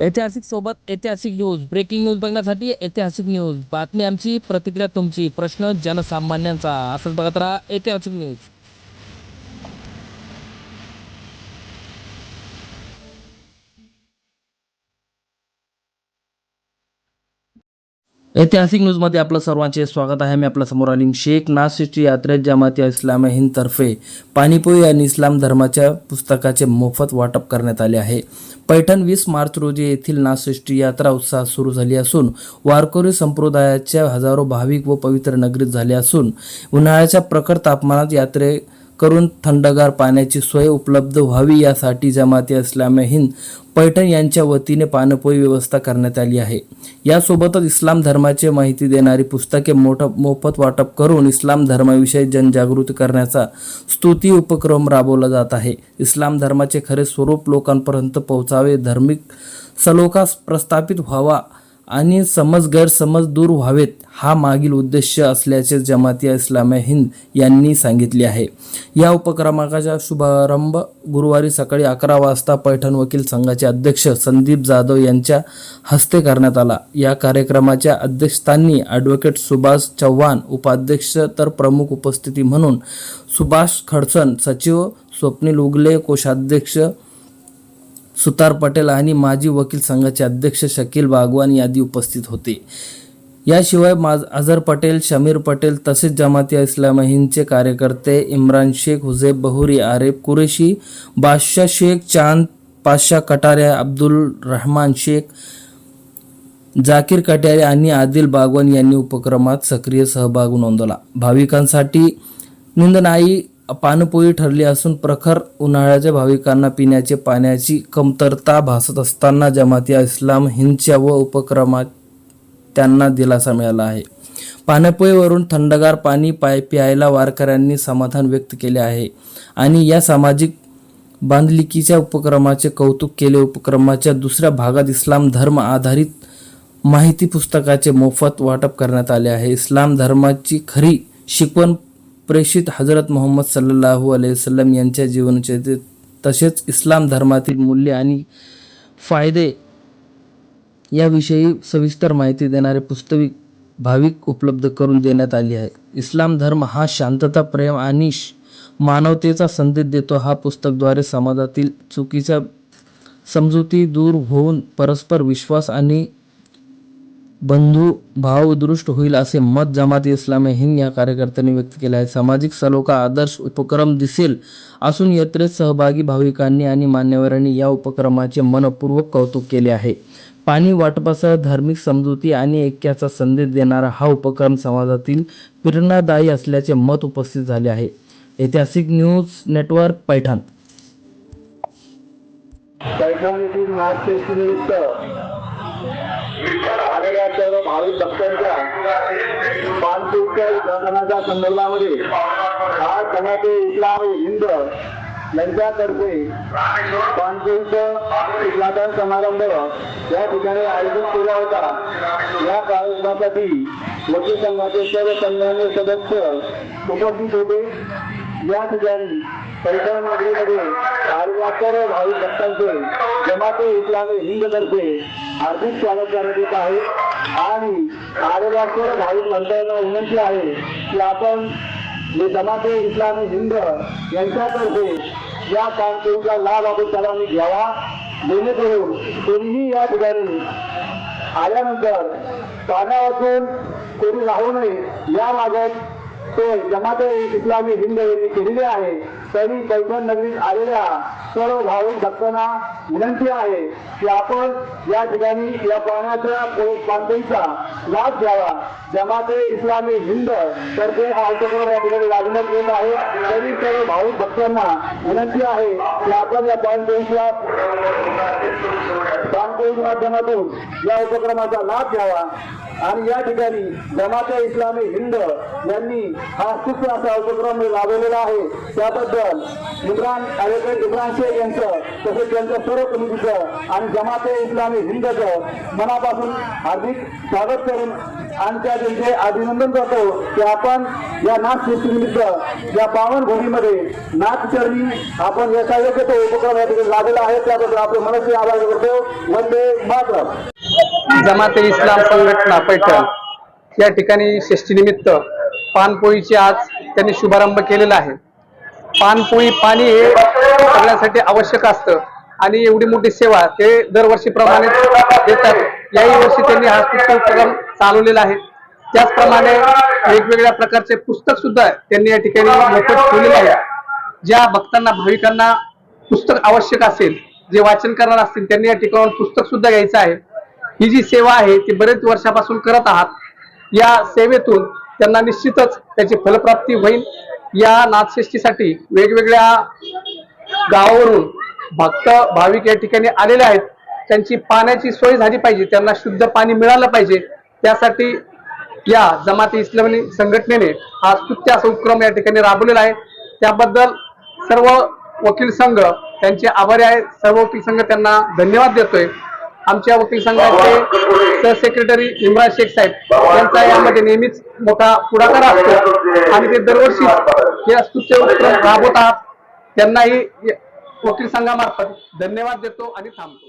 ऐतिहासिक सोबत ऐतिहासिक न्यूज ब्रेकिंग न्यूज बघण्यासाठी ऐतिहासिक न्यूज बातमी आमची प्रतिक्रिया तुमची. प्रश्न जनसामान्यांचा. असंच बघत राहा ऐतिहासिक न्यूज ऐतिहासिक न्यूजमध्ये आपलं सर्वांचे स्वागत आहे. मी आपल्यासमोर अलिम शेख नाशिकची यात्रेत जमाती इस्लाम हिंदतर्फे पाणीपोई आणि इस्लाम धर्माच्या पुस्तकाचे मोफत वाटप करण्यात आले आहे. पैठण वीस मार्च रोजी येथील नाशिष्टी यात्रा उत्साहात सुरू झाली असून वारकरी संप्रदायाच्या हजारो भाविक व पवित्र नगरीत झाले असून उन्हाळ्याच्या प्रखर तापमानात यात्रे करून थंडगार पाण्याची सोय उपलब्ध व्हावी यासाठी जमाती इस्लाम हिंद पैठण यांच्या वतीने पाणपोई व्यवस्था करण्यात आली आहे. यासोबतच इस्लाम धर्माची माहिती देणारी पुस्तके मोठ मोफत वाटप करून इस्लाम धर्माविषयी जनजागृती करण्याचा स्तुती उपक्रम राबवला जात आहे. इस्लाम धर्माचे खरे स्वरूप लोकांपर्यंत पोहोचावे धार्मिक सलोखा प्रस्थापित व्हावा आणि समज गैरसमज दूर व्हावेत हा मागील उद्देश असल्याचे जमाती इस्लामिया हिंद यांनी सांगितले आहे. या उपक्रमाचा शुभारंभ गुरुवारी सकाळी अकरा वाजता पैठण वकील संघाचे अध्यक्ष संदीप जाधव यांच्या हस्ते करण्यात आला. या कार्यक्रमाच्या अध्यक्षस्थानी ॲडव्होकेट सुभाष चव्हाण उपाध्यक्ष तर प्रमुख उपस्थिती म्हणून सुभाष खडसन सचिव स्वप्नील उगले कोषाध्यक्ष सुतार पटेल आणि माजी वकील संघाचे अध्यक्ष शकील बागवान यादी उपस्थित होते. याशिवाय माज अझर पटेल शमीर पटेल तसेच जमाती इस्लाम हिंदचे कार्यकर्ते इम्रान शेख हुझैब बहुरी आरेफ कुरेशी बादशाह शेख चांद पाशा कटारे अब्दुल रहमान शेख जाकीर कट्यारे आणि आदिल बागवान यांनी उपक्रमात सक्रिय सहभाग नोंदवला. भाविकांसाठी निंदनाई पानपोई ठरली असून प्रखर उन्हाळ्याच्या भाविकांना पिण्याचे पाण्याची कमतरता भासत असताना जमाती इस्लाम हिंदच्या व उपक्रमात त्यांना दिलासा मिळाला आहे. पाणपोईवरून थंडगार पाणी पाय प्यायला वारकऱ्यांनी समाधान व्यक्त केले आहे आणि या सामाजिक बांधलिकीच्या उपक्रमाचे कौतुक केले. उपक्रमाच्या दुसऱ्या भागात इस्लाम धर्म आधारित माहिती पुस्तकाचे मोफत वाटप करण्यात आले आहे. इस्लाम धर्माची खरी शिकवण प्रेषित हजरत मोहम्मद सल्लल्लाहु अलैहि वसल्लम यांच्या जीवनचरित्र तसेच इस्लाम धर्मातील मूल्य आणि फायदे याविषयी सविस्तर माहिती देणारे पुस्तक भाविक उपलब्ध करून देण्यात आली आहे. इस्लाम धर्म हा शांतता प्रेम आणि श- मानवतेचा संदेश देतो. हा पुस्तकद्वारे समाजातील चुकीच्या समजुती दूर होऊन परस्पर विश्वास आणि बंधू भाव दृष्ट होईल असे मत जमाती इस्लाम हिंद या कार्यकर्त्यांनी व्यक्त केले आहे. सामाजिक सलोखा आदर्श उपक्रम दिसेल असून यात्रेत सहभागी भाविकांनी आणि मान्यवरांनी या उपक्रमाचे मनपूर्वक कौतुक केले आहे. पाणी वाटपासह धार्मिक समजुती आणि ऐक्याचा संदेश देणारा हा उपक्रम समाजातील प्रेरणादायी असल्याचे मत उपस्थित झाले आहे. ऐतिहासिक न्यूज नेटवर्क पैठण. पैठण येथील आलेल्या सर्व भाविक भक्तांच्या पानपूरच्या विधानाच्या संदर्भामध्ये हा समाते इस्लाम हिंद यांच्यातर्फे पानपूरचं उद्घाटन समारंभ या ठिकाणी आयोजित केला होता. या कार्यक्रमासाठी वकील संघाचे सर्व सन्मान्य सदस्य उपस्थित होते. या ठिकाणी पैठण नगरीमध्ये आलेल्या भाविक भक्तांचे जमाते इस्लामी हिंदतर्फे हार्दिक स्वागत करण्यात येत आहे. आणि आलेल्या सर्व भाविक मंडळांना विनंती आहे की आपण जे जमाते इस्लामी हिंद यांच्यातर्फे या कामगिरीचा लाभ आपण सर्वांनी घ्यावा. जेणेकरून कोणीही या ठिकाणी आल्यानंतर पाण्यापासून कोणी राहू नये या मागत ते जमाते इस्लामी हिंद यांनी केलेले आहे. तरी पैठण नगरीत आलेल्या सर्व भाविक भक्तांना विनंती आहे की आपण या ठिकाणी या पाण्याच्या पातळीचा लाभ घ्यावा. जमाते इस्लामी हिंद तर्फे हा उपक्रम या ठिकाणी राबविण्यात येत आहे. तरी सर्व भाविक भक्तांना विनंती आहे की आपण या पाणपोईच्या कॉलेज माध्यमातून या उपक्रमाचा लाभ घ्यावा. आणि या ठिकाणी जमाते इस्लामी हिंद यांनी हा स्तुत्य असा उपक्रम राबवलेला आहे. त्याबद्दल इम्रान ॲडव्होकेट इम्रान शेख यांचं तसेच त्यांच्या सर्व कमिटीचं आणि जमाते इस्लामी हिंदचं मनापासून हार्दिक स्वागत करून आणि त्या त्यांचे अभिनंदन करतो की आपण या नाथनिमित्त या पावन भूमीमध्ये नाथचरणी आपण यशायोग्य तो उपक्रम या ठिकाणी राबवला आहे. त्याबद्दल आपले मनस्वी आभार करतो. वंदे मात्र जमाते इस्लाम संघटना पैठण या ठिकाणी षष्टीनिमित्त पानपोळीचे आज त्यांनी शुभारंभ केलेला आहे. पानपोळी पाणी हे सगळ्यांसाठी आवश्यक असतं आणि एवढी मोठी सेवा ते दरवर्षीप्रमाणे देतात. याही वर्षी त्यांनी हा उपक्रम चालवलेला आहे. त्याचप्रमाणे वेगवेगळ्या प्रकारचे पुस्तक सुद्धा त्यांनी या ठिकाणी मोफत ठेवलेले आहे ज्या भक्तांना भाविकांना पुस्तक आवश्यक असेल जे वाचन करणार असतील त्यांनी या ठिकाणाहून पुस्तक सुद्धा घ्यायचं आहे. ही जी सेवा आहे ती बरेच वर्षापासून करत आहात. या सेवेतून त्यांना निश्चितच त्याची फलप्राप्ती होईल. या नाथषष्टीसाठी वेगवेगळ्या गावावरून भक्त भाविक या ठिकाणी आलेले आहेत. त्यांची पाण्याची सोय झाली पाहिजे त्यांना शुद्ध पाणी मिळालं पाहिजे. त्यासाठी या जमाती इस्लामी संघटनेने हा स्तुत्य असा उपक्रम या ठिकाणी राबवलेला आहे. त्याबद्दल सर्व वकील संघ त्यांचे आभारी आहे सर्व वकील संघ त्यांना धन्यवाद देतोय. आमच्या वकील संघाचे सहसेक्रेटरी इम्रान शेख साहेब यांचा यामध्ये नेहमीच मोठा पुढाकार असतो. आणि ते दरवर्षी हे स्तुत्य उपक्रम राबवत आहात. त्यांनाही वकील संघामार्फत धन्यवाद देतो आणि थांबतो.